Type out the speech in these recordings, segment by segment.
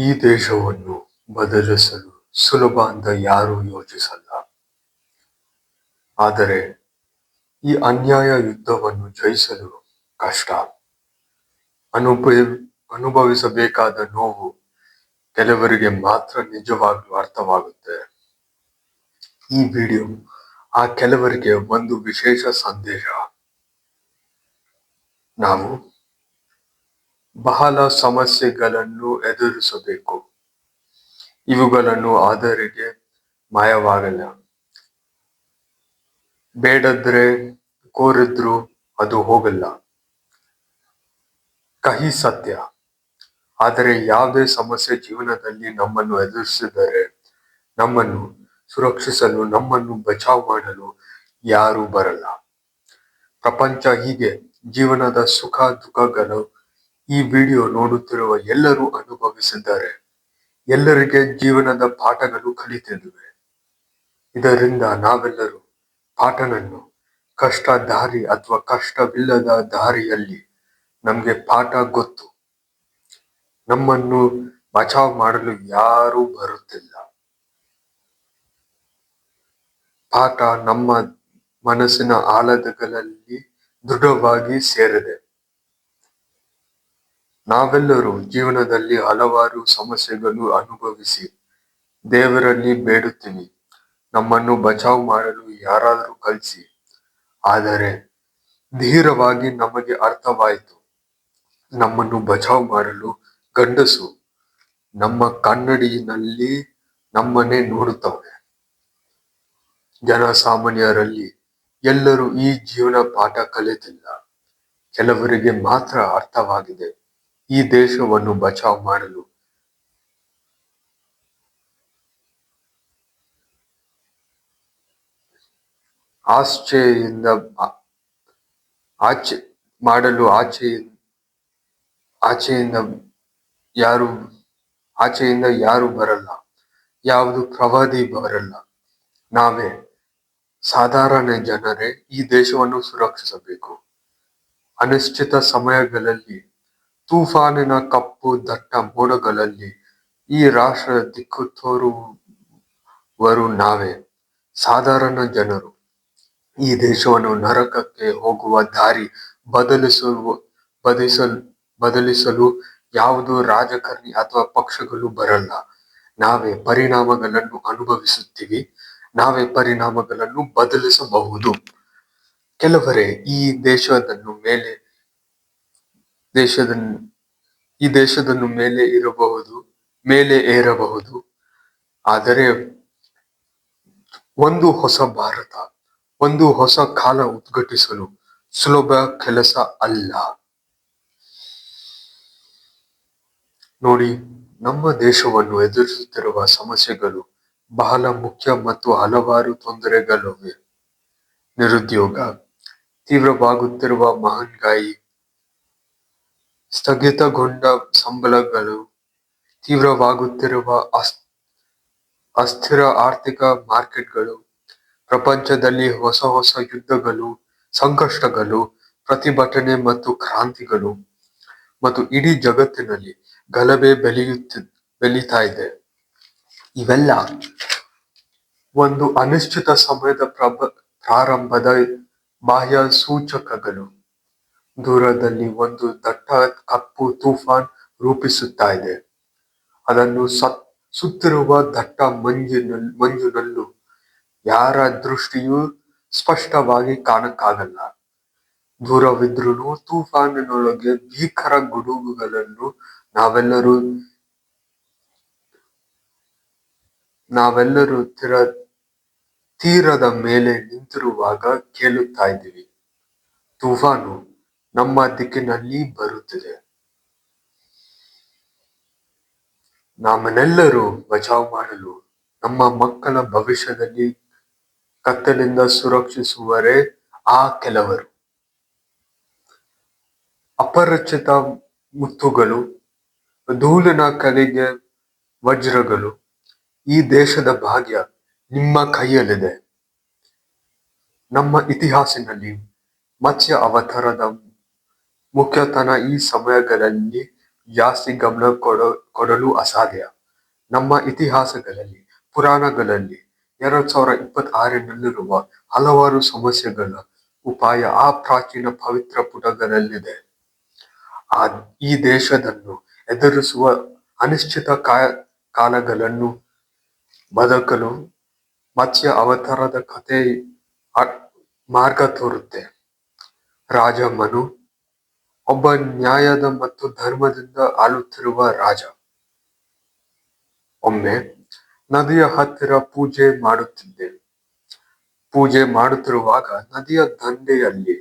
ಈ ದೇಶವನ್ನು ಬದಲಿಸಲು ಸುಲಭ ಅಂತ ಯಾರೂ ಯೋಚಿಸಲ್ಲ. ಆದರೆ ಈ ಅನ್ಯಾಯ ಯುದ್ಧವನ್ನು ಜಯಿಸಲು ಕಷ್ಟ. ಅನುಭವ ಅನುಭವಿಸಬೇಕಾದ ನೋವು ಕೆಲವರಿಗೆ ಮಾತ್ರ ನಿಜವಾಗ್ಲೂ ಅರ್ಥವಾಗುತ್ತೆ. ಈ ವಿಡಿಯೋ ಆ ಕೆಲವರಿಗೆ ಒಂದು ವಿಶೇಷ ಸಂದೇಶ. ನಾವು ಬಹಳ ಸಮಸ್ಯೆಗಳನ್ನು ಎದುರಿಸಬೇಕು. ಇವುಗಳನ್ನು ಆದರಿಗೆ ಮಾಯವಾಗಲ್ಲ. ಬೇಡದ್ರೆ ಕೋರಿದ್ರು ಅದು ಹೋಗಲ್ಲ. ಕಹಿ ಸತ್ಯ. ಆದರೆ ಯಾವುದೇ ಸಮಸ್ಯೆ ಜೀವನದಲ್ಲಿ ನಮ್ಮನ್ನು ಎದುರಿಸಿದರೆ ನಮ್ಮನ್ನು ಸುರಕ್ಷಿಸಲು, ನಮ್ಮನ್ನು ಬಚಾವ್ ಮಾಡಲು ಯಾರು ಬರಲ್ಲ. ಪ್ರಪಂಚ ಹೀಗೆ ಜೀವನದ ಸುಖ ದುಃಖಗಳು ಈ ವಿಡಿಯೋ ನೋಡುತ್ತಿರುವ ಎಲ್ಲರೂ ಅನುಭವಿಸಿದ್ದಾರೆ. ಎಲ್ಲರಿಗೆ ಜೀವನದ ಪಾಠಗಳು ಕಲಿತಿರುವೆ ಇದರಿಂದ ನಾವೆಲ್ಲರೂ ಪಾಠನನ್ನು ಕಷ್ಟ ದಾರಿ ಅಥವಾ ಕಷ್ಟವಿಲ್ಲದ ದಾರಿಯಲ್ಲಿ ನಮಗೆ ಪಾಠ ಗೊತ್ತು. ನಮ್ಮನ್ನು ಬಚಾವ್ ಮಾಡಲು ಯಾರೂ ಬರುತ್ತಿಲ್ಲ. ಪಾಠ ನಮ್ಮ ಮನಸ್ಸಿನ ಆಲದಗಳಲ್ಲಿ ದೃಢವಾಗಿ ಸೇರಿದೆ. ನಾವೆಲ್ಲರೂ ಜೀವನದಲ್ಲಿ ಹಲವಾರು ಸಮಸ್ಯೆಗಳು ಅನುಭವಿಸಿ ದೇವರಲ್ಲಿ ಬೇಡುತ್ತೀವಿ. ನಮ್ಮನ್ನು ಬಚಾವ್ ಮಾಡಲು ಯಾರಾದರೂ ಕಲಿಸಿ. ಆದರೆ ಧೀರವಾಗಿ ನಮಗೆ ಅರ್ಥವಾಯಿತು. ನಮ್ಮನ್ನು ಬಚಾವ್ ಮಾಡಲು ಗಂಡಸು ನಮ್ಮ ಕನ್ನಡಿನಲ್ಲಿ ನಮ್ಮನ್ನೇ ನೋಡುತ್ತವೆ ಜನಸಾಮಾನ್ಯರಲ್ಲಿ ಎಲ್ಲರೂ ಈ ಜೀವನ ಪಾಠ ಕಲಿತಿಲ್ಲ. ಕೆಲವರಿಗೆ ಮಾತ್ರ ಅರ್ಥವಾಗಿದೆ. ಈ ದೇಶವನ್ನು ಬಚಾವ್ ಮಾಡಲು. ಆಶ್ಚೆಯಿಂದ ಆಚೆ ಮಾಡಲು ಆಚೆ, ಆಚೆಯಿಂದ ಯಾರು ಆಚೆಯಿಂದ ಯಾರು ಬರಲ್ಲ. ಯಾವುದು ಪ್ರವಾದಿ ಬರಲ್ಲ. ನಾವೇ ಸಾಧಾರಣ ಜನರೇ ಈ ದೇಶವನ್ನು ಸುರಕ್ಷಿಸಬೇಕು. ಅನಿಶ್ಚಿತ ಸಮಯಗಳಲ್ಲಿ ತೂಫಾನಿನ ಕಪ್ಪು ದಟ್ಟ ಮೋಡಗಳಲ್ಲಿ ಈ ರಾಷ್ಟ್ರ ದಿಕ್ಕು ತೋರುವರು ನಾವೇ, ಸಾಧಾರಣ ಜನರು. ಈ ದೇಶವನ್ನು ನರಕಕ್ಕೆ ಹೋಗುವ ದಾರಿ ಬದಲಿಸುವ, ಬದಲಿಸಲು ಬದಲಿಸಲು ಯಾವುದು ರಾಜಕಾರಣಿ ಅಥವಾ ಪಕ್ಷಗಳು ಬರಲ್ಲ. ನಾವೇ ಪರಿಣಾಮಗಳನ್ನು ಅನುಭವಿಸುತ್ತೀವಿ, ನಾವೇ ಪರಿಣಾಮಗಳನ್ನು ಬದಲಿಸಬಹುದು. ಕೆಲವರೇ ಈ ದೇಶದನ್ನು ಮೇಲೆ ದೇಶದ ಈ ದೇಶದನ್ನು ಮೇಲೆ ಇರಬಹುದು, ಮೇಲೆ ಏರಬಹುದು. ಆದರೆ ಒಂದು ಹೊಸ ಭಾರತ, ಒಂದು ಹೊಸ ಕಾಲ ಉದ್ಘಟಿಸಲು ಸುಲಭ ಕೆಲಸ ಅಲ್ಲ. ನೋಡಿ, ನಮ್ಮ ದೇಶವನ್ನು ಎದುರಿಸುತ್ತಿರುವ ಸಮಸ್ಯೆಗಳು ಬಹಳ ಮುಖ್ಯ ಮತ್ತು ಹಲವಾರು ತೊಂದರೆಗಳಿವೆ. ನಿರುದ್ಯೋಗ, ತೀವ್ರವಾಗುತ್ತಿರುವ ಮಹಂಗಾಯಿ ಸ್ಥಗಿತಗೊಂಡ ಸಂಬಳಗಳು ತೀವ್ರವಾಗುತ್ತಿರುವ ಅಸ್ಥಿರ ಆರ್ಥಿಕ ಮಾರ್ಕೆಟ್ಗಳು, ಪ್ರಪಂಚದಲ್ಲಿ ಹೊಸ ಹೊಸ ಯುದ್ಧಗಳು, ಸಂಕಷ್ಟಗಳು, ಪ್ರತಿಭಟನೆ ಮತ್ತು ಕ್ರಾಂತಿಗಳು ಮತ್ತು ಇಡೀ ಜಗತ್ತಿನಲ್ಲಿ ಗಲಭೆ ಬೆಳೆಯುತ್ತ ಬೆಳೀತಾ ಇದೆ. ಇವೆಲ್ಲ ಒಂದು ಅನಿಶ್ಚಿತ ಸಮಯದ ಪ್ರಭ ಪ್ರಾರಂಭದ ಬಾಹ್ಯ ಸೂಚಕಗಳು. ದೂರದಲ್ಲಿ ಒಂದು ದಟ್ಟ ಕಪ್ಪು ತೂಫಾನ್ ರೂಪಿಸುತ್ತಾ ಇದೆ. ಅದನ್ನು ಸತ್, ಸುತ್ತಿರುವ ದಟ್ಟ ಮಂಜಿನ, ಮಂಜಿನಲ್ಲೂ ಯಾರ ದೃಷ್ಟಿಯೂ ಸ್ಪಷ್ಟವಾಗಿ ಕಾಣಕ್ಕಾಗಲ್ಲ. ದೂರವಿದ್ರೂ ತೂಫಾನಿನೊಳಗೆ ಭೀಕರ ಗುಡುಗುಗಳನ್ನು ನಾವೆಲ್ಲರೂ ನಾವೆಲ್ಲರೂ ತೀರ, ತೀರದ ಮೇಲೆ ನಿಂತಿರುವಾಗ ಕೇಳುತ್ತಾ ಇದ್ದೀವಿ. ತೂಫಾನು ನಮ್ಮ ದಿಕ್ಕಿನಲ್ಲಿ ಬರುತ್ತಿದೆ. ನಮ್ಮನ್ನೆಲ್ಲರೂ ಬಚಾವ್ ಮಾಡಲು ನಮ್ಮ ಮಕ್ಕಳ ಭವಿಷ್ಯದಲ್ಲಿ ಕತ್ತಲಿಂದ ಸುರಕ್ಷಿಸುವರೇ ಆ ಕೆಲವರು. ಅಪರಿಚಿತ ಮುತ್ತುಗಳು, ಧೂಳಿನ ಕಲೆಗೆ ವಜ್ರಗಳು, ಈ ದೇಶದ ಭಾಗ್ಯ ನಿಮ್ಮ ಕೈಯಲ್ಲಿದೆ. ನಮ್ಮ ಇತಿಹಾಸಿನಲ್ಲಿ ಮತ್ಸ್ಯ ಅವತಾರದ ಮುಖ್ಯತನ ಈ ಸಮಯಗಳಲ್ಲಿ ಜಾಸ್ತಿ ಗಮನ ಕೊಡ, ಕೊಡಲು ಅಸಾಧ್ಯ. ನಮ್ಮ ಇತಿಹಾಸಗಳಲ್ಲಿ, ಪುರಾಣಗಳಲ್ಲಿ ಎರಡ್ ಸಾವಿರ ಇಪ್ಪತ್ತಾರರಲ್ಲಿರುವ ಹಲವಾರು ಸಮಸ್ಯೆಗಳ ಉಪಾಯ ಆ ಪ್ರಾಚೀನ ಪವಿತ್ರ ಪುಟಗಳಲ್ಲಿದೆ. ಆ, ಈ ದೇಶದನ್ನು ಎದುರಿಸುವ ಅನಿಶ್ಚಿತ ಕಾಲಗಳನ್ನು ಬದುಕಲು ಮತ್ಸ್ಯ ಅವತಾರದ ಕಥೆ ಮಾರ್ಗ ತೋರುತ್ತೆ. ರಾಜ ಒಬ್ಬ ನ್ಯಾಯದ ಮತ್ತು ಧರ್ಮದಿಂದ ಆಳುತ್ತಿರುವ ರಾಜ. ಒಮ್ಮೆ ನದಿಯ ಹತ್ತಿರ ಪೂಜೆ ಮಾಡುತ್ತಿದ್ದೆ. ಪೂಜೆ ಮಾಡುತ್ತಿರುವಾಗ ನದಿಯ ದಂಡೆಯಲ್ಲಿ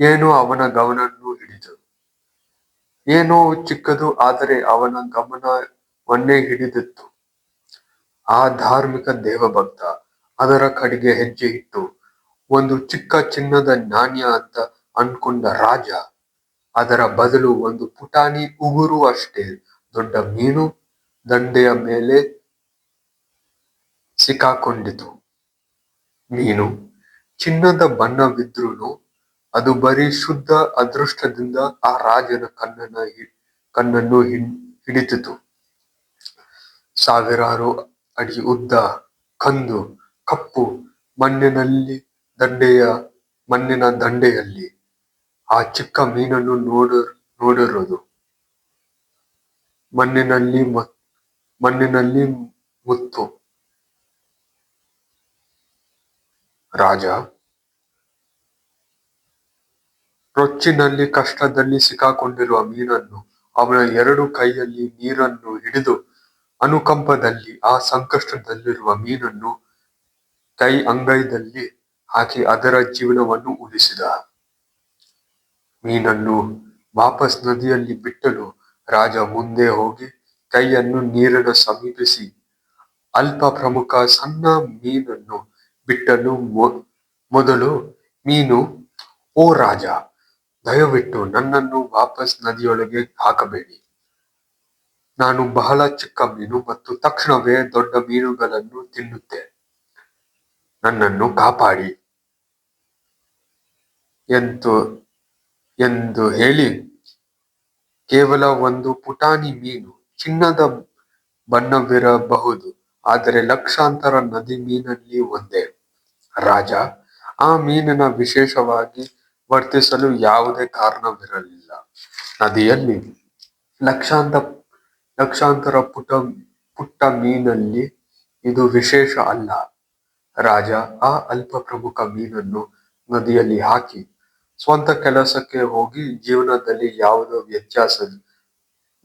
ಏನೋ ಅವನ ಗಮನವನ್ನು ಹಿಡಿತು. ಏನೋ ಚಿಕ್ಕದು, ಆದರೆ ಅವನ ಗಮನವನ್ನೇ ಹಿಡಿದಿತ್ತು. ಆ ಧಾರ್ಮಿಕ ದೇವಭಕ್ತ ಅದರ ಕಡೆಗೆ ಹೆಜ್ಜೆ ಇಟ್ಟು, ಒಂದು ಚಿಕ್ಕ ಚಿನ್ನದ ನಾಣ್ಯ ಅಂತ ಅನ್ಕೊಂಡ ರಾಜ ಅದರ ಬದಲು ಒಂದು ಪುಟಾಣಿ ಉಗುರು ಅಷ್ಟೇ ದೊಡ್ಡ ಮೀನು ದಂಡೆಯ ಮೇಲೆ ಸಿಕ್ಕಾಕೊಂಡಿತು. ಮೀನು ಚಿನ್ನದ ಬಣ್ಣವಿದ್ರೂನು ಅದು ಬರೀ ಶುದ್ಧ ಅದೃಷ್ಟದಿಂದ ಆ ರಾಜನ ಕಣ್ಣನ ಕಣ್ಣನ್ನು ಹಿಡ್- ಹಿಡಿತಿತು. ಸಾವಿರಾರು ಅಡಿ ಉದ್ದ ಕಂದು ಕಪ್ಪು ಮಣ್ಣಿನಲ್ಲಿ ದಂಡೆಯ ಮಣ್ಣಿನ ದಂಡೆಯಲ್ಲಿ ಆ ಚಿಕ್ಕ ಮೀನನ್ನು ನೋಡ, ನೋಡಿರೋದು. ಮಣ್ಣಿನಲ್ಲಿ ಮಣ್ಣಿನಲ್ಲಿ ಮುತ್ತು. ರಾಜ, ರೊಚ್ಚಿನಲ್ಲಿ ಕಷ್ಟದಲ್ಲಿ ಸಿಕ್ಕಾಕೊಂಡಿರುವ ಮೀನನ್ನು ಅವನ ಎರಡು ಕೈಯಲ್ಲಿ ನೀರನ್ನು ಹಿಡಿದು ಅನುಕಂಪದಲ್ಲಿ, ಆ ಸಂಕಷ್ಟದಲ್ಲಿರುವ ಮೀನನ್ನು ಕೈ ಅಂಗೈದಲ್ಲಿ ಹಾಕಿ ಅದರ ಜೀವನವನ್ನು ಉಳಿಸಿದ. ಮೀನನ್ನು ವಾಪಸ್ ನದಿಯಲ್ಲಿ ಬಿಟ್ಟಲು ರಾಜ ಮುಂದೆ ಹೋಗಿ ಕೈಯನ್ನು ನೀರಿನ ಸಮೀಪಿಸಿ, ಅಲ್ಪ ಪ್ರಮುಖ ಸಣ್ಣ ಮೀನನ್ನು ಬಿಟ್ಟಲು ಮೊ- ಮೊದಲು ಮೀನು, ಓ ರಾಜ, ದಯವಿಟ್ಟು ನನ್ನನ್ನು ವಾಪಸ್ ನದಿಯೊಳಗೆ ಹಾಕಬೇಡಿ. ನಾನು ಬಹಳ ಚಿಕ್ಕ ಮೀನು ಮತ್ತು ತಕ್ಷಣವೇ ದೊಡ್ಡ ಮೀನುಗಳನ್ನು ತಿನ್ನುತ್ತೆ. ನನ್ನನ್ನು ಕಾಪಾಡಿ ಎಂದು ಎಂದು ಹೇಳಿ, ಕೇವಲ ಒಂದು ಪುಟಾಣಿ ಮೀನು ಚಿನ್ನದ ಬಣ್ಣವಿರಬಹುದು, ಆದರೆ ಲಕ್ಷಾಂತರ ನದಿ ಮೀನಲ್ಲಿ ಒಂದೇ. ರಾಜ, ಆ ಮೀನಿನ ವಿಶೇಷವಾಗಿ ವರ್ತಿಸಲು ಯಾವುದೇ ಕಾರಣವಿರಲಿಲ್ಲ. ನದಿಯಲ್ಲಿ ಲಕ್ಷಾಂತ, ಲಕ್ಷಾಂತರ ಪುಟ, ಪುಟ್ಟ ಮೀನಲ್ಲಿ ಇದು ವಿಶೇಷ ಅಲ್ಲ. ರಾಜ, ಆ ಅಲ್ಪ ಪ್ರಮುಖ ಮೀನನ್ನು ನದಿಯಲ್ಲಿ ಹಾಕಿ ಸ್ವಂತ ಕೆಲಸಕ್ಕೆ ಹೋಗಿ ಜೀವನದಲ್ಲಿ ಯಾವುದೋ ವ್ಯತ್ಯಾಸ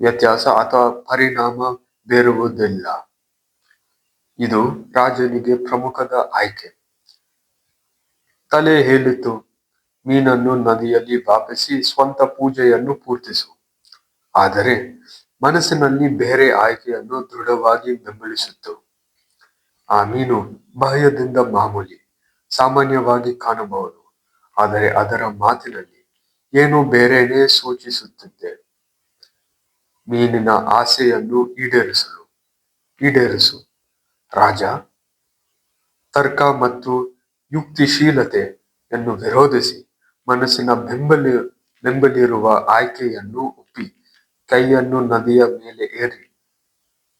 ವ್ಯತ್ಯಾಸ ಅಥವಾ ಪರಿಣಾಮ ಬೀರುವುದಿಲ್ಲ. ಇದು ರಾಜನಿಗೆ ಪ್ರಮುಖದ ಆಯ್ಕೆ. ತಲೆ ಹೇಳಿತು ಮೀನನ್ನು ನದಿಯಲ್ಲಿ ಬಾಪಿಸಿ ಸ್ವಂತ ಪೂಜೆಯನ್ನು ಪೂರ್ತಿಸು. ಆದರೆ ಮನಸ್ಸಿನಲ್ಲಿ ಬೇರೆ ಆಯ್ಕೆಯನ್ನು ದೃಢವಾಗಿ ಬೆಂಬಲಿಸಿತ್ತು. ಆ ಮೀನು ಬಾಹ್ಯದಿಂದ ಮಾಮೂಲಿ, ಸಾಮಾನ್ಯವಾಗಿ ಕಾಣಬಹುದು ಆದರೆ ಅದರ ಮಾತಿನಲ್ಲಿ ಏನೋ ಬೇರೆಯೇ ಸೂಚಿಸುತ್ತಿದೆ ಮೀನಿನ ಆಸೆಯನ್ನು ಈಡೇರಿಸಲು, ಈಡೇರಿಸು. ರಾಜ, ತರ್ಕ ಮತ್ತು ಯುಕ್ತಿಶೀಲತೆಯನ್ನು ವಿರೋಧಿಸಿ ಮನಸ್ಸಿನ ಬೆಂಬಲಿ, ಬೆಂಬಲಿರುವ ಆಯ್ಕೆಯನ್ನು ಒಪ್ಪಿ ಕೈಯನ್ನು ನದಿಯ ಮೇಲೆ ಏರಿ,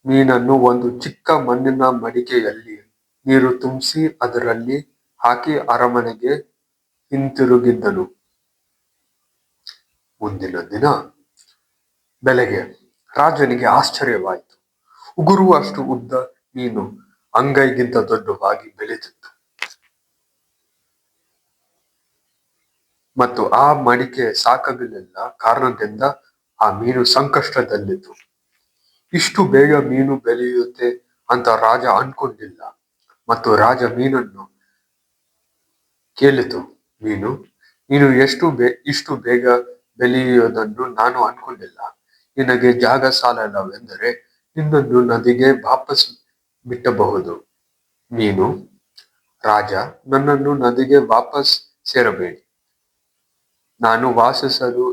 ಮೀನನ್ನು ಒಂದು ಚಿಕ್ಕ ಮಣ್ಣಿನ ಮಡಿಕೆಯಲ್ಲಿ ನೀರು ತುಂಬಿಸಿ ಅದರಲ್ಲಿ ಹಾಕಿ ಅರಮನೆಗೆ ಹಿಂತಿರುಗಿದ್ದನು ಮುಂದಿನ ದಿನ ಬೆಳಗ್ಗೆ ರಾಜನಿಗೆ ಆಶ್ಚರ್ಯವಾಯಿತು. ಉಗುರು ಅಷ್ಟು ಉದ್ದ ಮೀನು ಅಂಗೈಗಿಂತ ದೊಡ್ಡವಾಗಿ ಬೆಳೆದಿತ್ತು. ಮತ್ತು ಆ ಮಡಿಕೆ ಸಾಕಾಗಲಿಲ್ಲ ಕಾರಣದಿಂದ ಆ ಮೀನು ಸಂಕಷ್ಟದಲ್ಲಿತ್ತು. ಇಷ್ಟು ಬೇಗ ಮೀನು ಬೆಳೆಯುತ್ತೆ ಅಂತ ರಾಜ ಅನ್ಕೊಂಡಿಲ್ಲ. ಮತ್ತು ರಾಜ ಮೀನನ್ನು ಕೇಳಿತು. ಮೀನು ನೀನು ಎಷ್ಟು ಬೇ, ಇಷ್ಟು ಬೇಗ ಬೆಳೆಯುವುದನ್ನು ನಾನು ಅನ್ಕೊಂಡಿಲ್ಲ. ನಿನಗೆ ಜಾಗ ಸಾಲಲ್ಲವೆಂದರೆ ನಿನ್ನನ್ನು ನದಿಗೆ ವಾಪಸ್ ಬಿಟ್ಟಬಹುದು. ನೀನು, ರಾಜ, ನನ್ನನ್ನು ನದಿಗೆ ವಾಪಸ್ ಸೇರಬೇಡಿ. ನಾನು ವಾಸಿಸಲು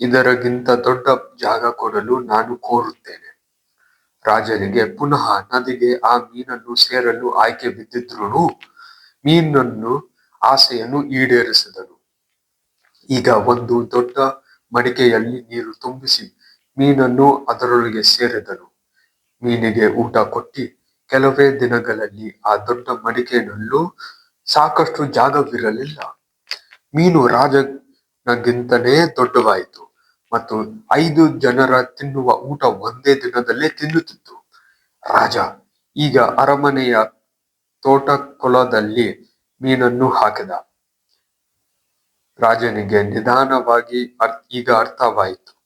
ಇದರಗಿಂತ ದೊಡ್ಡ ಜಾಗ ಕೊಡಲು ನಾನು ಕೋರುತ್ತೇನೆ. ರಾಜನಿಗೆ ಪುನಃ ನದಿಗೆ ಆ ಮೀನನ್ನು ಸೇರಲು ಆಯ್ಕೆ ಬಿದ್ದಿದ್ರು ಮೀನನ್ನು ಆಸೆಯನ್ನು ಈಡೇರಿಸಿದರು ಈಗ ಒಂದು ದೊಡ್ಡ ಮಡಿಕೆಯಲ್ಲಿ ನೀರು ತುಂಬಿಸಿ ಮೀನನ್ನು ಅದರೊಳಗೆ ಸೇರಿದರು ಮೀನಿಗೆ ಊಟ ಕೊಟ್ಟಿ ಕೆಲವೇ ದಿನಗಳಲ್ಲಿ ಆ ದೊಡ್ಡ ಮಡಿಕೆಯಲ್ಲೂ ಸಾಕಷ್ಟು ಜಾಗವಿರಲಿಲ್ಲ. ಮೀನು ರಾಜನಿಗಿಂತಲೇ ದೊಡ್ಡವಾಯಿತು ಮತ್ತು ಐದು ಜನರ ತಿನ್ನುವ ಊಟ ಒಂದೇ ದಿನದಲ್ಲೇ ತಿನ್ನುತ್ತಿತ್ತು. ರಾಜ, ಈಗ ಅರಮನೆಯ ತೋಟ ಕೊಲದಲ್ಲಿ ಮೀನನ್ನು ಹಾಕಿದ. ರಾಜನಿಗೆ ನಿಧಾನವಾಗಿ ಈಗ ಅರ್ಥವಾಯಿತು.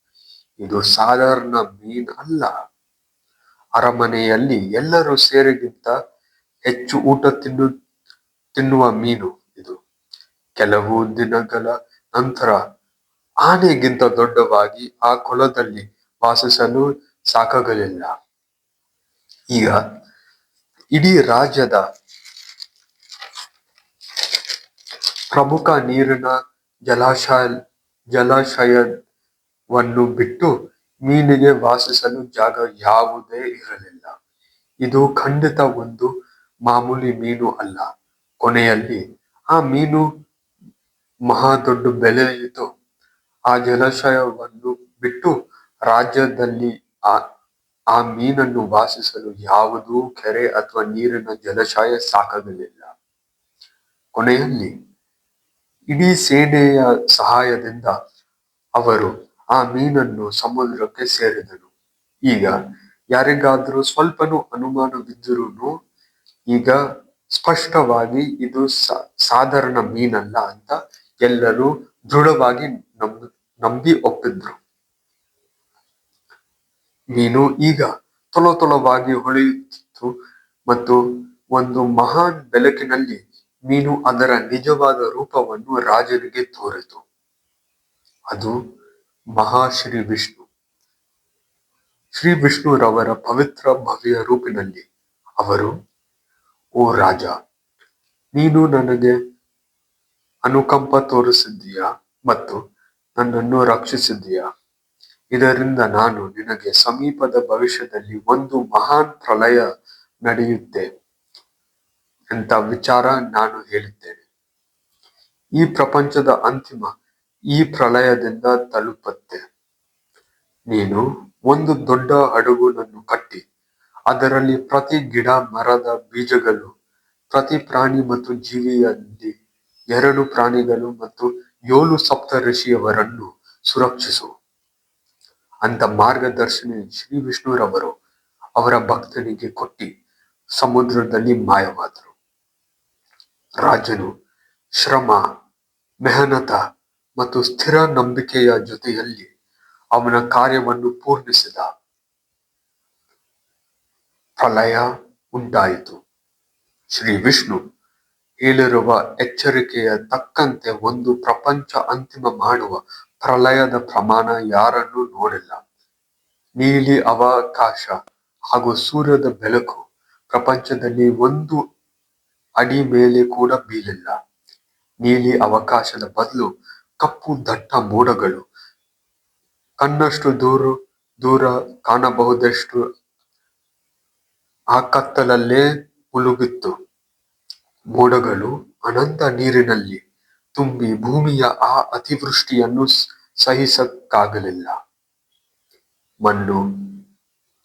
ಇದು ಸಾಧಾರಣ ಮೀನ್ ಅಲ್ಲ. ಅರಮನೆಯಲ್ಲಿ ಎಲ್ಲರೂ ಸೇರಿಗಿಂತ ಹೆಚ್ಚು ಊಟ ತಿನ್ನು, ತಿನ್ನುವ ಮೀನು ಇದು. ಕೆಲವು ದಿನಗಳ ನಂತರ ಆನೆಗಿಂತ ದೊಡ್ಡವಾಗಿ ಆ ಕೊಳದಲ್ಲಿ ವಾಸಿಸಲು ಸಾಕಾಗಲಿಲ್ಲ. ಈಗ ಇಡೀ ರಾಜ್ಯದ ಪ್ರಮುಖ ನೀರಿನ ಜಲಾಶಯ ಜಲಾಶಯವನ್ನು ಬಿಟ್ಟು ಮೀನಿಗೆ ವಾಸಿಸಲು ಜಾಗ ಯಾವುದೇ ಇರಲಿಲ್ಲ. ಇದು ಖಂಡಿತ ಒಂದು ಮಾಮೂಲಿ ಮೀನು ಅಲ್ಲ. ಕೊನೆಯಲ್ಲಿ ಆ ಮೀನು ಮಹಾ ದೊಡ್ಡ ಬೆಲೆಯಿತು ಆ ಜಲಾಶಯವನ್ನು ಬಿಟ್ಟು ರಾಜ್ಯದಲ್ಲಿ ಆ ಆ ಮೀನನ್ನು ವಾಸಿಸಲು ಯಾವುದೂ ಕೆರೆ ಅಥವಾ ನೀರಿನ ಜಲಾಶಯ ಸಾಕಾಗಲಿಲ್ಲ. ಕೊನೆಯಲ್ಲಿ ಇಡೀ ಸೇನೆಯ ಸಹಾಯದಿಂದ ಅವರು ಆ ಮೀನನ್ನು ಸಮುದ್ರಕ್ಕೆ ಸೇರಿದರು. ಈಗ ಯಾರಿಗಾದ್ರೂ ಸ್ವಲ್ಪನೂ ಅನುಮಾನವಿದ್ದರೂ ಈಗ ಸ್ಪಷ್ಟವಾಗಿ ಇದು ಸಾಧಾರಣ ಮೀನಲ್ಲ ಅಂತ ಎಲ್ಲರೂ ದೃಢವಾಗಿ ನಂಬ, ನಂಬಿ ಒಪ್ಪಿದ್ರು. ಮೀನು ಈಗ ತೊಲ ತೊಲವಾಗಿ ಹೊಳೆಯುತ್ತಿತ್ತು ಮತ್ತು ಒಂದು ಮಹಾನ್ ಬೆಳಕಿನಲ್ಲಿ ಮೀನು ಅದರ ನಿಜವಾದ ರೂಪವನ್ನು ರಾಜನಿಗೆ ತೋರಿತು. ಅದು ಮಹಾಶ್ರೀ ವಿಷ್ಣು. ಶ್ರೀ ವಿಷ್ಣುರವರ ಪವಿತ್ರ ಭವ್ಯ ರೂಪಿನಲ್ಲಿ ಅವರು, ಓ ರಾಜ, ನೀನು ನನಗೆ ಅನುಕಂಪ ತೋರಿಸಿದ್ದೀಯಾ ಮತ್ತು ನನ್ನನ್ನು ರಕ್ಷಿಸಿದ್ದೀಯಾ? ಇದರಿಂದ ನಾನು ನಿನಗೆ ಸಮೀಪದ ಭವಿಷ್ಯದಲ್ಲಿ ಒಂದು ಮಹಾನ್ ಪ್ರಳಯ ನಡೆಯುತ್ತೆ. ಅಂತ ವಿಚಾರ ನಾನು ಹೇಳಿದ್ದೇನೆ ಈ ಪ್ರಪಂಚದ ಅಂತಿಮ, ಈ ಪ್ರಳಯದಿಂದ ತಲುಪತ್ತೆ. ನೀನು ಒಂದು ದೊಡ್ಡ ಹಡಗುನನ್ನು ಕಟ್ಟಿ, ಅದರಲ್ಲಿ ಪ್ರತಿ ಗಿಡ, ಮರದ ಬೀಜಗಳು, ಪ್ರತಿ ಪ್ರಾಣಿ ಮತ್ತು ಜೀವಿಯಲ್ಲಿ ಎರಡು ಪ್ರಾಣಿಗಳು ಮತ್ತು ಏಳು ಸಪ್ತ ಋಷಿಯವರನ್ನು ಸುರಕ್ಷಿಸು. ಅಂತ ಮಾರ್ಗದರ್ಶನ ಶ್ರೀ ವಿಷ್ಣುರವರು ಅವರ ಭಕ್ತನಿಗೆ ಕೊಟ್ಟಿ ಸಮುದ್ರದಲ್ಲಿ ಮಾಯವಾದರು. ರಾಜನು ಶ್ರಮ, ಮೆಹನತ ಮತ್ತು ಸ್ಥಿರ ನಂಬಿಕೆಯ ಜೊತೆಯಲ್ಲಿ ಅವನ ಕಾರ್ಯವನ್ನು ಪೂರ್ಣಿಸಿದ. ಪ್ರಲಯ ಉಂಟಾಯಿತು. ಶ್ರೀ ವಿಷ್ಣು ಹೇಳಿರುವ ಎಚ್ಚರಿಕೆಯ ತಕ್ಕಂತೆ ಒಂದು ಪ್ರಪಂಚ ಅಂತಿಮ ಮಾಡುವ ಪ್ರಲಯದ ಪ್ರಮಾಣ ಯಾರನ್ನೂ ನೋಡಿಲ್ಲ. ನೀಲಿ ಅವಕಾಶ ಹಾಗೂ ಸೂರ್ಯದ ಬೆಳಕು ಪ್ರಪಂಚದಲ್ಲಿ ಒಂದು ಅಡಿ ಮೇಲೆ ಕೂಡ ಬೀಳಿಲ್ಲ ನೀಲಿ ಅವಕಾಶದ ಬದಲು ಕಪ್ಪು ದಟ್ಟ ಮೋಡಗಳು. ಕಣ್ಣಷ್ಟು ದೂರ ದೂರ ಕಾಣಬಹುದಷ್ಟು? ಆ ಕತ್ತಲಲ್ಲೇ ಮುಳುಗಿತ್ತು. ಮೋಡಗಳು ಅನಂತ ನೀರಿನಲ್ಲಿ ತುಂಬಿ ಭೂಮಿಯ ಆ ಅತಿವೃಷ್ಟಿಯನ್ನು ಸಹಿಸಕ್ಕಾಗಲಿಲ್ಲ. ಮಣ್ಣು,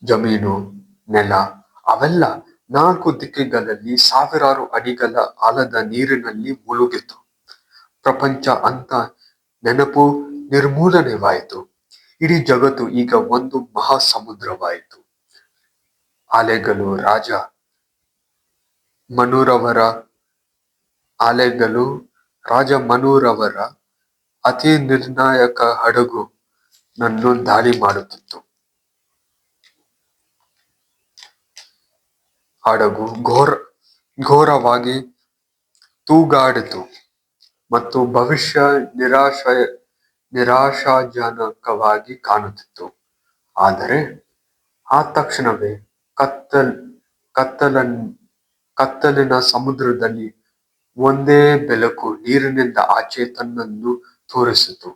ಜಮೀನು, ನೆಲ, ಅವೆಲ್ಲ ನಾಲ್ಕು ದಿಕ್ಕಿಗಳಲ್ಲಿ ಸಾವಿರಾರು ಅಡಿಗಳ ಆಳದ ನೀರಿನಲ್ಲಿ ಮುಳುಗಿತು. ಪ್ರಪಂಚ ಅಂತ ನೆನಪು ನಿರ್ಮೂಲನೆವಾಯಿತು. ಇಡೀ ಜಗತ್ತು ಈಗ ಒಂದು ಮಹಾ ಸಮುದ್ರವಾಯಿತು ಅಲೆಗಳು ರಾಜ ಮನುರವರ ಅಲೆಗಳು ರಾಜ ಮನುರವರ ಅತಿ ನಿರ್ಣಾಯಕ ಹಡಗು ನನ್ನು ದಾಳಿ ಮಾಡುತ್ತಿತ್ತು. ಹಡಗು ಘೋರ, ಘೋರವಾಗಿ ತೂಗಾಡಿತು ಮತ್ತು ಭವಿಷ್ಯ ನಿರಾಶಯ, ನಿರಾಶಾಜನಕವಾಗಿ ಕಾಣುತ್ತಿತ್ತು. ಆದರೆ ಆ ತಕ್ಷಣವೇ ಕತ್ತಲ್, ಕತ್ತಲನ್, ಕತ್ತಲಿನ ಸಮುದ್ರದಲ್ಲಿ ಒಂದೇ ಬೆಳಕು ನೀರಿನಿಂದ ಆಚೆ ತನ್ನನ್ನು ತೋರಿಸಿತು.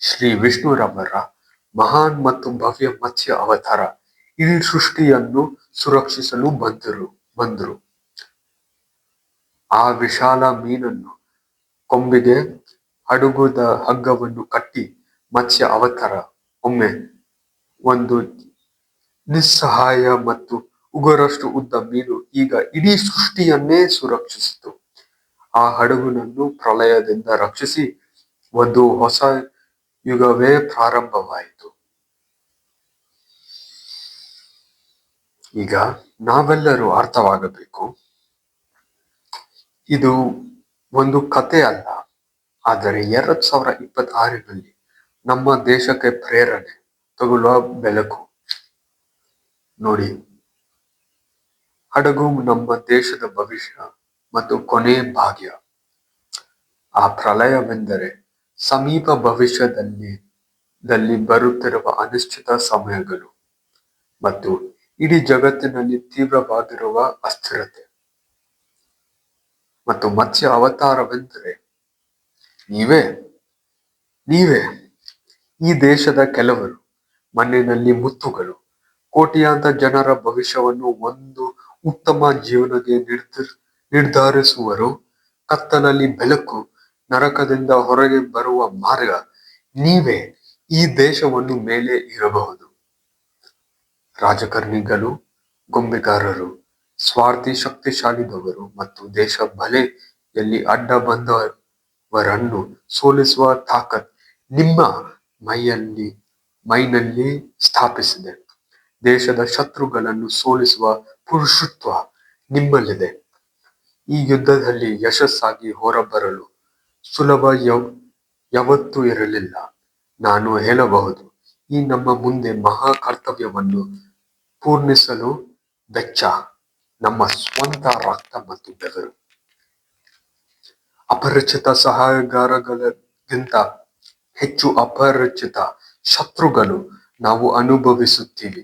ಶ್ರೀ ವಿಷ್ಣುರವರ ಮಹಾನ್ ಮತ್ತು ಭವ್ಯ ಮತ್ಸ್ಯ ಅವತಾರ ಇಡೀ ಸೃಷ್ಟಿಯನ್ನು ಸುರಕ್ಷಿಸಲು ಬಂದರು ಬಂದರು. ಆ ವಿಶಾಲ ಮೀನನ್ನು ಕೊಂಬಿಗೆ ಹಡಗುದ ಹಗ್ಗವನ್ನು ಕಟ್ಟಿ ಮತ್ಸ್ಯ ಅವತಾರ, ಒಮ್ಮೆ ಒಂದು ನಿಸ್ಸಹಾಯ ಮತ್ತು ಉಗುರಷ್ಟು ಉದ್ದ ಮೀನು ಈಗ ಇಡೀ ಸೃಷ್ಟಿಯನ್ನೇ ಸುರಕ್ಷಿಸಿತು. ಆ ಹಡಗುನನ್ನು ಪ್ರಳಯದಿಂದ ರಕ್ಷಿಸಿ ಒಂದು ಹೊಸ ಯುಗವೇ ಪ್ರಾರಂಭವಾಯಿತು. ಈಗ ನಾವೆಲ್ಲರೂ ಅರ್ಥವಾಗಬೇಕು. ಇದು ಒಂದು ಕತೆ ಅಲ್ಲ. ಆದರೆ ಎರಡ್ ಸಾವಿರ ಇಪ್ಪತ್ತಾರರಲ್ಲಿ ನಮ್ಮ ದೇಶಕ್ಕೆ ಪ್ರೇರಣೆ. ತಗೊಳ್ಳುವ ಬೆಳಕು. ನೋಡಿ, ಹಡಗು ನಮ್ಮ ದೇಶದ ಭವಿಷ್ಯ ಮತ್ತು ಕೊನೆ ಭಾಗ್ಯ. ಆ ಪ್ರಳಯವೆಂದರೆ ಸಮೀಪ ಭವಿಷ್ಯದಲ್ಲಿ, ದಲ್ಲಿ ಬರುತ್ತಿರುವ ಅನಿಶ್ಚಿತ ಸಮಯಗಳು. ಮತ್ತು ಇಡೀ ಜಗತ್ತಿನಲ್ಲಿ ತೀವ್ರವಾಗಿರುವ ಅಸ್ಥಿರತೆ ಮತ್ತು ಮತ್ಸ್ಯ ಅವತಾರವೆಂದರೆ ನೀವೇ ನೀವೇ ಈ ದೇಶದ ಕೆಲವರು, ಮಣ್ಣಿನಲ್ಲಿ ಮುತ್ತುಗಳು, ಕೋಟಿಯಾಂತರ ಜನರ ಭವಿಷ್ಯವನ್ನು ಒಂದು ಉತ್ತಮ ಜೀವನಕ್ಕೆ ನಿರ್ಧರ್ ನಿರ್ಧರಿಸುವರು. ಕತ್ತಲಲ್ಲಿ ಬೆಳಕು ನರಕದಿಂದ ಹೊರಗೆ ಬರುವ ಮಾರ್ಗ ನೀವೇ ಈ ದೇಶವನ್ನು ಮೇಲೆ ಇರಬಹುದು. ರಾಜಕಾರಣಿಗಳು, ಗೊಂಬೆಗಾರರು, ಸ್ವಾರ್ಥಿ ಶಕ್ತಿಶಾಲಿದವರು ಮತ್ತು ದೇಶ ಬಲೆಯಲ್ಲಿ ಅಡ್ಡ ಬಂದವರನ್ನು ಸೋಲಿಸುವ ತಾಕತ್ ನಿಮ್ಮ ಮೈಯಲ್ಲಿ ಮೈನಲ್ಲಿ ಸ್ಥಾಪಿಸಿದೆ. ದೇಶದ ಶತ್ರುಗಳನ್ನು ಸೋಲಿಸುವ ಪುರುಷತ್ವ ನಿಮ್ಮಲ್ಲಿದೆ. ಈ ಯುದ್ಧದಲ್ಲಿ ಯಶಸ್ಸಾಗಿ ಹೊರಬರಲು ಸುಲಭ ಯವ್, ಯಾವತ್ತೂ ಇರಲಿಲ್ಲ. ನಾನು ಹೇಳಬಹುದು, ಈ ನಮ್ಮ ಮುಂದೆ ಮಹಾ ಕರ್ತವ್ಯವನ್ನು ಪೂರ್ಣಿಸಲು ವೆಚ್ಚ ನಮ್ಮ ಸ್ವಂತ ರಕ್ತ ಮತ್ತು ಬೆವರು. ಅಪರಿಚಿತ ಸಹಾಯಗಾರಗಳಿಗಿಂತ ಹೆಚ್ಚು ಅಪರಿಚಿತ ಶತ್ರುಗಳು ನಾವು ಅನುಭವಿಸುತ್ತೀವಿ.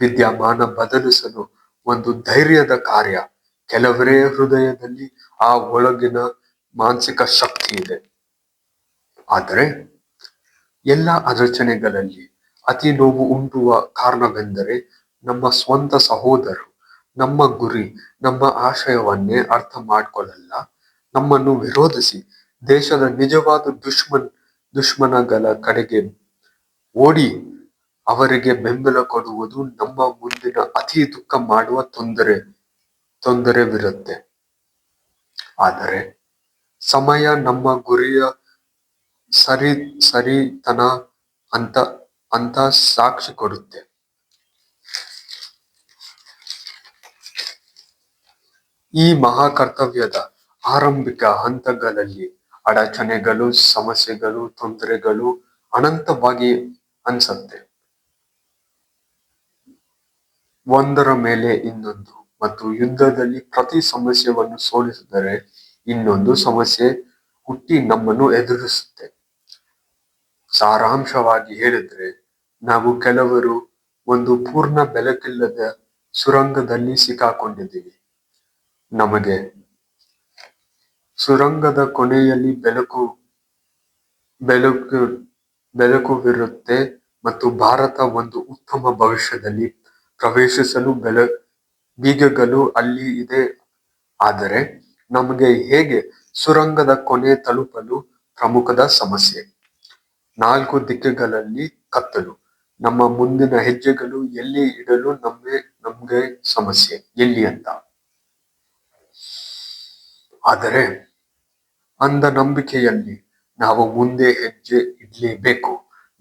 ವಿದ್ಯಮಾನ ಬದಲಿಸಲು ಒಂದು ಧೈರ್ಯದ ಕಾರ್ಯ. ಕೆಲವರೇ ಹೃದಯದಲ್ಲಿ ಆ ಒಳಗಿನ ಮಾನಸಿಕ ಶಕ್ತಿ ಇದೆ. ಆದರೆ ಎಲ್ಲ ಅಡಚಣೆಗಳಲ್ಲಿ ಅತಿ ನೋವು ಉಂಟುವ ಕಾರಣವೆಂದರೆ ನಮ್ಮ ಸ್ವಂತ ಸಹೋದರರು ನಮ್ಮ ಗುರಿ, ನಮ್ಮ ಆಶಯವನ್ನೇ ಅರ್ಥ ಮಾಡಿಕೊಳ್ಳಲ್ಲ. ನಮ್ಮನ್ನು ವಿರೋಧಿಸಿ ದೇಶದ ನಿಜವಾದ ದುಶ್ಮನ್, ದುಶ್ಮನಗಳ ಕಡೆಗೆ ಓಡಿ ಅವರಿಗೆ ಬೆಂಬಲ ಕೊಡುವುದು ನಮ್ಮ ಮುಂದಿನ ಅತಿ ದುಃಖ ಮಾಡುವ ತೊಂದರೆ ತೊಂದರೆವಿರುತ್ತೆ ಆದರೆ ಸಮಯ ನಮ್ಮ ಗುರಿಯ ಸರಿ, ಸರಿತನ ಅಂತ ಅಂತ ಸಾಕ್ಷಿ ಕೊಡುತ್ತೆ. ಈ ಮಹಾ ಕರ್ತವ್ಯದ ಆರಂಭಿಕ ಹಂತಗಳಲ್ಲಿ ಅಡಚಣೆಗಳು, ಸಮಸ್ಯೆಗಳು, ತೊಂದರೆಗಳು ಅನಂತವಾಗಿ ಅನ್ಸತ್ತೆ. ಒಂದರ ಮೇಲೆ ಇನ್ನೊಂದು ಮತ್ತು ಯುದ್ಧದಲ್ಲಿ ಪ್ರತಿ ಸಮಸ್ಯೆಯನ್ನು ಸೋಲಿಸಿದರೆ ಇನ್ನೊಂದು ಸಮಸ್ಯೆ ಹುಟ್ಟಿ ನಮ್ಮನ್ನು ಎದುರಿಸುತ್ತೆ. ಸಾರಾಂಶವಾಗಿ ಹೇಳಿದ್ರೆ ನಾವು ಕೆಲವರು ಒಂದು ಪೂರ್ಣ ಬೆಳಕಿಲ್ಲದ ಸುರಂಗದಲ್ಲಿ ಸಿಕ್ಕಾಕೊಂಡಿದ್ದೀವಿ. ನಮಗೆ. ಸುರಂಗದ ಕೊನೆಯಲ್ಲಿ ಬೆಳಕು ಬೆಳಕು, ಬೆಳಕುವಿರುತ್ತೆ ಮತ್ತು ಭಾರತ ಒಂದು ಉತ್ತಮ ಭವಿಷ್ಯದಲ್ಲಿ ಪ್ರವೇಶಿಸಲು ಬೆಳ ಬೀಗಗಳು ಅಲ್ಲಿ ಇದೆ. ಆದರೆ ನಮಗೆ ಹೇಗೆ ಸುರಂಗದ ಕೊನೆ ತಲುಪಲು ಪ್ರಮುಖದ ಸಮಸ್ಯೆ? ನಾಲ್ಕು ದಿಕ್ಕುಗಳಲ್ಲಿ ಕತ್ತಲು. ನಮ್ಮ ಮುಂದಿನ ಹೆಜ್ಜೆಗಳು ಎಲ್ಲಿ ಇಡಲು ನಮಗೆ ನಮ್ಗೆ ಸಮಸ್ಯೆ. ಎಲ್ಲಿ ಅಂತ. ಆದರೆ ಅಂದ ನಂಬಿಕೆಯಲ್ಲಿ ನಾವು ಮುಂದೆ ಹೆಜ್ಜೆ ಇಡ್ಲೇಬೇಕು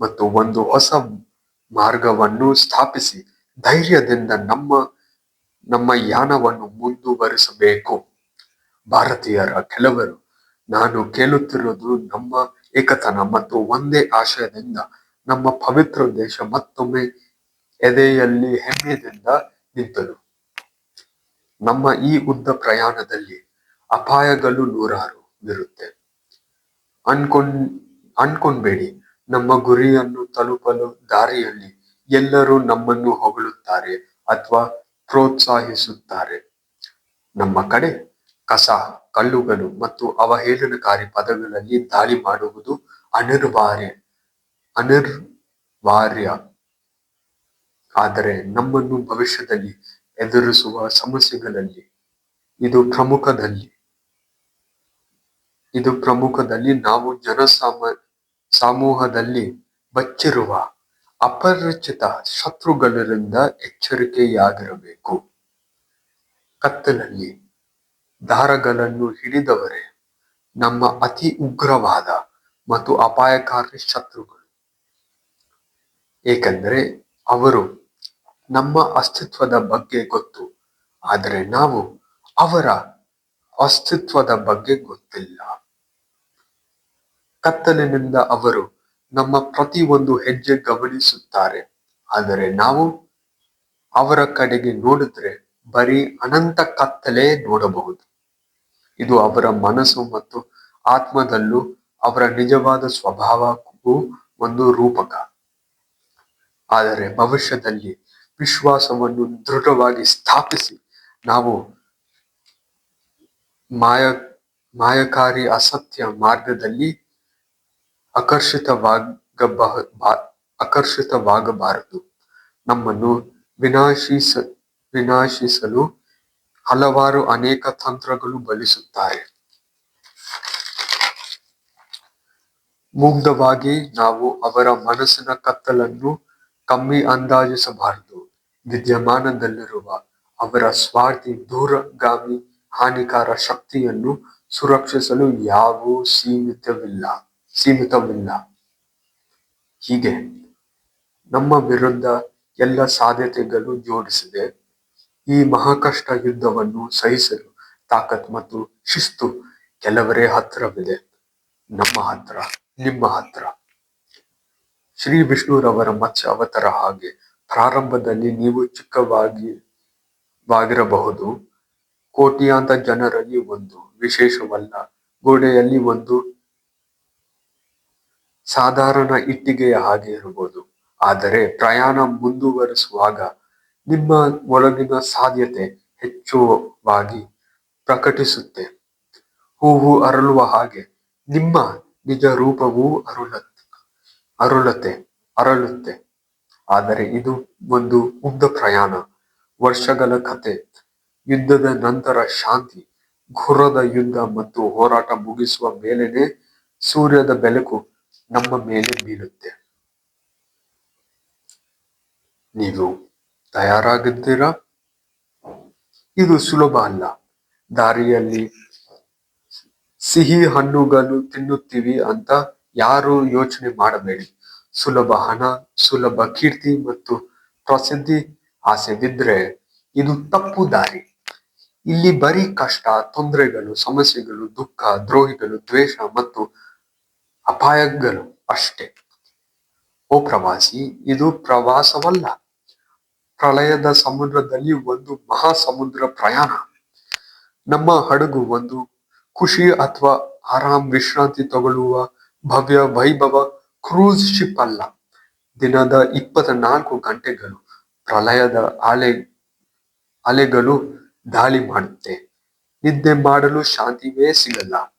ಮತ್ತು ಒಂದು ಹೊಸ ಮಾರ್ಗವನ್ನು ಸ್ಥಾಪಿಸಿ ಧೈರ್ಯದಿಂದ ನಮ್ಮ ನಮ್ಮ ಯಾನವನ್ನು ಮುಂದುವರಿಸಬೇಕು. ಭಾರತೀಯರ ಕೆಲವರು, ನಾನು ಕೇಳುತ್ತಿರುವುದು ನಮ್ಮ ಏಕತನ ಮತ್ತು ಒಂದೇ ಆಶಯದಿಂದ ನಮ್ಮ ಪವಿತ್ರ ದೇಶ ಮತ್ತೊಮ್ಮೆ ಎದೆಯಲ್ಲಿ ಹೆಮ್ಮೆಯಿಂದ ನಿಂತರು ನಮ್ಮ ಈ ಉದ್ದ ಪ್ರಯಾಣದಲ್ಲಿ ಅಪಾಯಗಳು ನೂರಾರು ಇರುತ್ತೆ. ಅನ್ಕೊಂಡ್, ಅನ್ಕೊಂಡ್ಬೇಡಿ. ನಮ್ಮ ಗುರಿಯನ್ನು ತಲುಪಲು ದಾರಿಯಲ್ಲಿ ಎಲ್ಲರೂ ನಮ್ಮನ್ನು ಹೊಗಳುತ್ತಾರೆ ಅಥವಾ ಪ್ರೋತ್ಸಾಹಿಸುತ್ತಾರೆ. ನಮ್ಮ ಕಡೆ ಕಸ, ಕಲ್ಲುಗಳು ಮತ್ತು ಅವಹೇಳನಕಾರಿ ಪದಗಳಲ್ಲಿ ದಾಳಿ ಮಾಡುವುದು ಅನಿರ್ವಾರ್ಯ ಅನಿರ್ವಾರ್ಯ. ಆದರೆ ನಮ್ಮನ್ನು ಭವಿಷ್ಯದಲ್ಲಿ ಎದುರಿಸುವ ಸಮಸ್ಯೆಗಳಲ್ಲಿ, ಇದು ಪ್ರಮುಖದಲ್ಲಿ ಇದು ಪ್ರಮುಖದಲ್ಲಿ ನಾವು ಜನಸಾಮ, ಸಮೂಹದಲ್ಲಿ ಬಚ್ಚಿರುವ ಅಪರಿಚಿತ ಶತ್ರುಗಳಿಂದ ಎಚ್ಚರಿಕೆಯಾಗಿರಬೇಕು. ಕತ್ತಲಲ್ಲಿ ದಾರಗಳನ್ನು ಹಿಡಿದವರೇ ನಮ್ಮ ಅತಿ ಉಗ್ರವಾದ ಮತ್ತು ಅಪಾಯಕಾರಿ ಶತ್ರುಗಳು. ಏಕೆಂದರೆ ಅವರು ನಮ್ಮ ಅಸ್ತಿತ್ವದ ಬಗ್ಗೆ ಗೊತ್ತು, ಆದರೆ ನಾವು ಅವರ ಅಸ್ತಿತ್ವದ ಬಗ್ಗೆ ಗೊತ್ತಿಲ್ಲ. ಕತ್ತಲಿನಿಂದ ಅವರು ನಮ್ಮ ಪ್ರತಿ ಒಂದು ಹೆಜ್ಜೆ ಗಮನಿಸುತ್ತಾರೆ. ಆದರೆ ನಾವು ಅವರ ಕಡೆಗೆ ನೋಡಿದ್ರೆ ಬರೀ ಅನಂತ ಕತ್ತಲೆ ನೋಡಬಹುದು. ಇದು ಅವರ ಮನಸ್ಸು ಮತ್ತು ಆತ್ಮದಲ್ಲೂ ಅವರ ನಿಜವಾದ ಸ್ವಭಾವಕ್ಕೂ ಒಂದು ರೂಪಕ. ಆದರೆ ಭವಿಷ್ಯದಲ್ಲಿ ವಿಶ್ವಾಸವನ್ನು ದೃಢವಾಗಿ ಸ್ಥಾಪಿಸಿ ನಾವು ಮಾಯ ಮಾಯಕಾರಿ ಅಸತ್ಯ ಮಾರ್ಗದಲ್ಲಿ ಆಕರ್ಷಿತವಾಗಬಾರದು. ನಮ್ಮನ್ನು ವಿನಾಶಿಸ, ವಿನಾಶಿಸಲು ಹಲವಾರು ಅನೇಕ ತಂತ್ರಗಳು ಬಳಸುತ್ತಾರೆ. ಮುಗ್ಧವಾಗಿ ನಾವು ಅವರ ಮನಸ್ಸಿನ ಕತ್ತಲನ್ನು ಕಮ್ಮಿ ಅಂದಾಜಿಸಬಾರದು. ವಿದ್ಯಮಾನದಲ್ಲಿರುವ ಅವರ ಸ್ವಾರ್ಥಿ ದೂರಗಾಮಿ ಹಾನಿಕಾರ ಶಕ್ತಿಯನ್ನು ಸುರಕ್ಷಿಸಲು ಯಾವ ಸೀಮಿತವಿಲ್ಲ. ಸೀಮಿತವಿಲ್ಲ. ಹೀಗೆ ನಮ್ಮ ವಿರುದ್ಧ ಎಲ್ಲ ಸಾಧ್ಯತೆಗಳು ಜೋಡಿಸಿದೆ ಈ ಮಹಾಕಷ್ಟ ಯುದ್ಧವನ್ನು ಸಹಿಸಲು ತಾಕತ್ ಮತ್ತು ಶಿಸ್ತು ಕೆಲವರೇ ಹತ್ರವಿದೆ ನಮ್ಮ ಹತ್ರ, ನಿಮ್ಮ ಹತ್ರ. ಶ್ರೀ ವಿಷ್ಣುರವರ ಮತ್ಸ್ಯ ಅವತಾರ ಹಾಗೆ ಪ್ರಾರಂಭದಲ್ಲಿ ನೀವು ಚಿಕ್ಕವಾಗಿ ವಾಗಿರಬಹುದು. ಕೋಟಿಯಾಂತ ಜನರಲ್ಲಿ ಒಂದು ವಿಶೇಷವಲ್ಲ, ಗೋಡೆಯಲ್ಲಿ ಒಂದು ಸಾಧಾರಣ ಇಟ್ಟಿಗೆಯ ಹಾಗೆ ಇರಬಹುದು ಆದರೆ ಪ್ರಯಾಣ ಮುಂದುವರಿಸುವಾಗ ನಿಮ್ಮ ಒಳಗಿನ ಸಾಧ್ಯತೆ ಹೆಚ್ಚುವಾಗಿ ಪ್ರಕಟಿಸುತ್ತೆ. ಹೂವು ಅರಳುವ ಹಾಗೆ ನಿಮ್ಮ ನಿಜ ರೂಪವೂ ಅರುಳ, ಅರುಳತೆ, ಅರಳುತ್ತೆ. ಆದರೆ ಇದು ಒಂದು ಉದ್ದ ಪ್ರಯಾಣ. ವರ್ಷಗಳ ಕತೆ, ಯುದ್ಧದ ನಂತರ ಶಾಂತಿ, ಘೋರದ ಯುದ್ಧ ಮತ್ತು ಹೋರಾಟ ಮುಗಿಸುವ ಮೇಲೆನೆ ಸೂರ್ಯದ ಬೆಳಕು ನಮ್ಮ ಮೇಲೆ ಬೀಳುತ್ತೆ. ನೀವು ತಯಾರಾಗಿದ್ದೀರಾ? ಇದು ಸುಲಭ ಅಲ್ಲ. ದಾರಿಯಲ್ಲಿ ಸಿಹಿ ಹಣ್ಣುಗಳು ತಿನ್ನುತ್ತೀವಿ ಅಂತ ಯಾರು ಯೋಚನೆ ಮಾಡಬೇಡಿ. ಸುಲಭ ಹಣ, ಸುಲಭ ಕೀರ್ತಿ ಮತ್ತು ಪ್ರಸಿದ್ಧಿ ಆಸೆವಿದ್ರೆ ಇದು ತಪ್ಪು ದಾರಿ. ಇಲ್ಲಿ ಬರೀ ಕಷ್ಟ, ತೊಂದರೆಗಳು, ಸಮಸ್ಯೆಗಳು, ದುಃಖ, ದ್ರೋಹಿಗಳು, ದ್ವೇಷ ಮತ್ತು ಅಪಾಯಗಳು ಅಷ್ಟೇ. ಓ ಪ್ರವಾಸಿ, ಇದು ಪ್ರವಾಸವಲ್ಲ. ಪ್ರಳಯದ ಸಮುದ್ರದಲ್ಲಿ ಒಂದು ಮಹಾ ಸಮುದ್ರ ಪ್ರಯಾಣ. ನಮ್ಮ ಹಡಗು ಒಂದು ಖುಷಿ ಅಥವಾ ಆರಾಮ್ ವಿಶ್ರಾಂತಿ ತಗೊಳ್ಳುವ ಭವ್ಯ ವೈಭವ ಕ್ರೂಸ್ ಶಿಪ್ ಅಲ್ಲ. ದಿನದ ಇಪ್ಪತ್ನಾಲ್ಕು ಗಂಟೆಗಳು ಪ್ರಳಯದ ಅಲೆ ಅಲೆಗಳು ದಾಳಿ ಮಾಡುತ್ತೆ. ನಿದ್ದೆ ಮಾಡಲು ಶಾಂತಿವೇ ಸಿಗಲ್ಲ.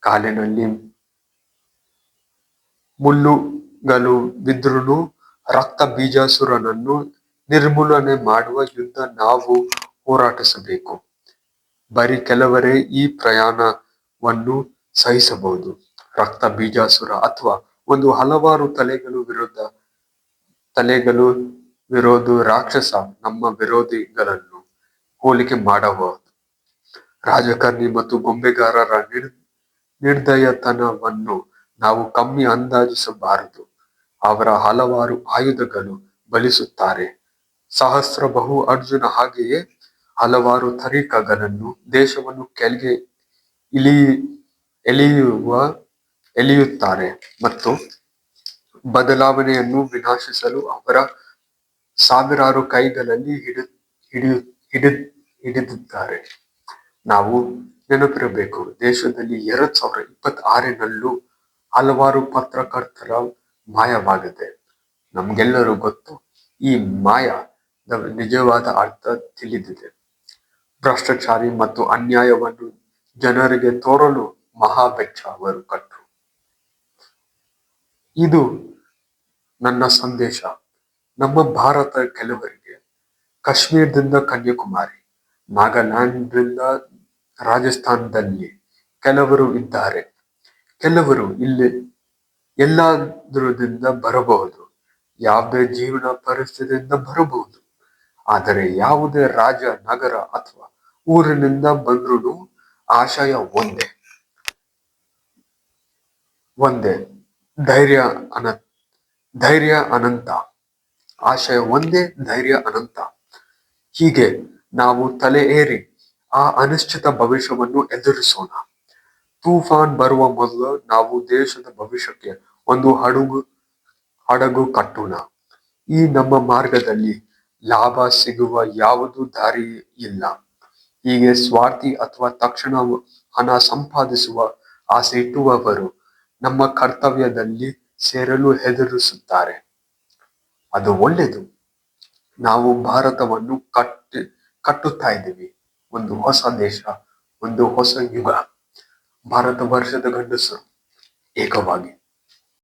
ಕಾಲಿನಲ್ಲಿ ಮುಳ್ಳುಗಳು ಬಿದ್ರೂ ರಕ್ತ ಬೀಜಾಸುರನನ್ನು ನಿರ್ಮೂಲನೆ ಮಾಡುವ ಯುದ್ಧ ನಾವು ಹೋರಾಟಿಸಬೇಕು. ಬರೀ ಕೆಲವರೇ ಈ ಪ್ರಯಾಣವನ್ನು ಸಹಿಸಬಹುದು. ರಕ್ತ ಬೀಜಾಸುರ ಅಥವಾ ಒಂದು ಹಲವಾರು ತಲೆಗಳು ವಿರುದ್ಧ, ತಲೆಗಳು ವಿರೋಧ ರಾಕ್ಷಸ ನಮ್ಮ ವಿರೋಧಿಗಳನ್ನು ಹೋಲಿಕೆ ಮಾಡಬಹುದು. ರಾಜಕಾರಣಿ ಮತ್ತು ಗೊಂಬೆಗಾರರ ನಿರ್ ನಿರ್ದಯತನವನ್ನು ನಾವು ಕಮ್ಮಿ ಅಂದಾಜಿಸಬಾರದು. ಅವರ ಹಲವಾರು ಆಯುಧಗಳು ಬಲಿಸುತ್ತಾರೆ. ಸಹಸ್ರ ಬಹು ಅರ್ಜುನ ಹಾಗೆಯೇ ಹಲವಾರು ತರೀಕಗಳನ್ನು ದೇಶವನ್ನು ಕೆಳಗೆ ಇಳಿ, ಎಳೆಯುವ, ಎಳೆಯುತ್ತಾರೆ ಮತ್ತು ಬದಲಾವಣೆಯನ್ನು ವಿನಾಶಿಸಲು ಅವರ ಸಾವಿರಾರು ಕೈಗಳಲ್ಲಿ ಹಿಡಿ ಹಿಡಿಯು ಹಿಡಿ, ಹಿಡಿದಿದ್ದಾರೆ. ನಾವು ನೆನಪಿರಬೇಕು, ದೇಶದಲ್ಲಿ ಎರಡ್ ಸಾವಿರದ ಇಪ್ಪತ್ತ್ ಆರಿನಲ್ಲೂ ಹಲವಾರು ಪತ್ರಕರ್ತರ ಮಾಯವಾಗಿದೆ. ನಮ್ಗೆಲ್ಲರೂ ಗೊತ್ತು, ಈ ಮಾಯ ನಿಜವಾದ ಅರ್ಥ ತಿಳಿದಿದೆ. ಭ್ರಷ್ಟಾಚಾರಿ ಮತ್ತು ಅನ್ಯಾಯವನ್ನು ಜನರಿಗೆ ತೋರಲು ಮಹಾಬೆಚ್ಚ ಅವರು ಕಟ್ಟರು ಇದು ನನ್ನ ಸಂದೇಶ. ನಮ್ಮ ಭಾರತ ಕೆಲವರಿಗೆ, ಕಾಶ್ಮೀರದಿಂದ ಕನ್ಯಾಕುಮಾರಿ ನಾಗಾಲ್ಯಾಂಡ್ ರಾಜಸ್ಥಾನದಲ್ಲಿ ಕೆಲವರು ಇದ್ದಾರೆ. ಕೆಲವರು ಇಲ್ಲಿ ಎಲ್ಲಾದ್ರದಿಂದ ಬರಬಹುದು. ಯಾವುದೇ ಜೀವನ ಪರಿಸ್ಥಿತಿಯಿಂದ ಬರಬಹುದು. ಆದರೆ ಯಾವುದೇ ರಾಜ, ನಗರ ಅಥವಾ ಊರಿನಿಂದ ಬಂದ್ರೂ ಆಶಯ ಒಂದೇ. ಒಂದೇ. ಧೈರ್ಯ ಅನ, ಧೈರ್ಯ ಅನಂತ. ಆಶಯ ಒಂದೇ, ಧೈರ್ಯ ಅನಂತ. ಹೀಗೆ ನಾವು ತಲೆ ಏರಿ ಆ ಅನಿಶ್ಚಿತ ಭವಿಷ್ಯವನ್ನು ಎದುರಿಸೋಣ. ತೂಫಾನ್ ಬರುವ ಮೊದಲು ನಾವು ದೇಶದ ಭವಿಷ್ಯಕ್ಕೆ ಒಂದು ಹಡಗು ಹಡಗು ಕಟ್ಟೋಣ. ಈ ನಮ್ಮ ಮಾರ್ಗದಲ್ಲಿ ಲಾಭ ಸಿಗುವ ಯಾವುದು ದಾರಿ ಇಲ್ಲ. ಹೀಗೆ ಸ್ವಾರ್ಥಿ ಅಥವಾ ತಕ್ಷಣ ಹಣ ಸಂಪಾದಿಸುವ ಆಸೆ ಇಟ್ಟುವವರು ನಮ್ಮ ಕರ್ತವ್ಯದಲ್ಲಿ ಸೇರಲು ಹೆದರಿಸುತ್ತಾರೆ. ಅದು ಒಳ್ಳೆಯದು. ನಾವು ಭಾರತವನ್ನು ಕಟ್ಟಿ, ಕಟ್ಟುತ್ತಾ ಇದ್ದೀವಿ. ಒಂದು ಹೊಸ ದೇಶ, ಒಂದು ಹೊಸ ಯುಗ. भारतवर्ष एक भागी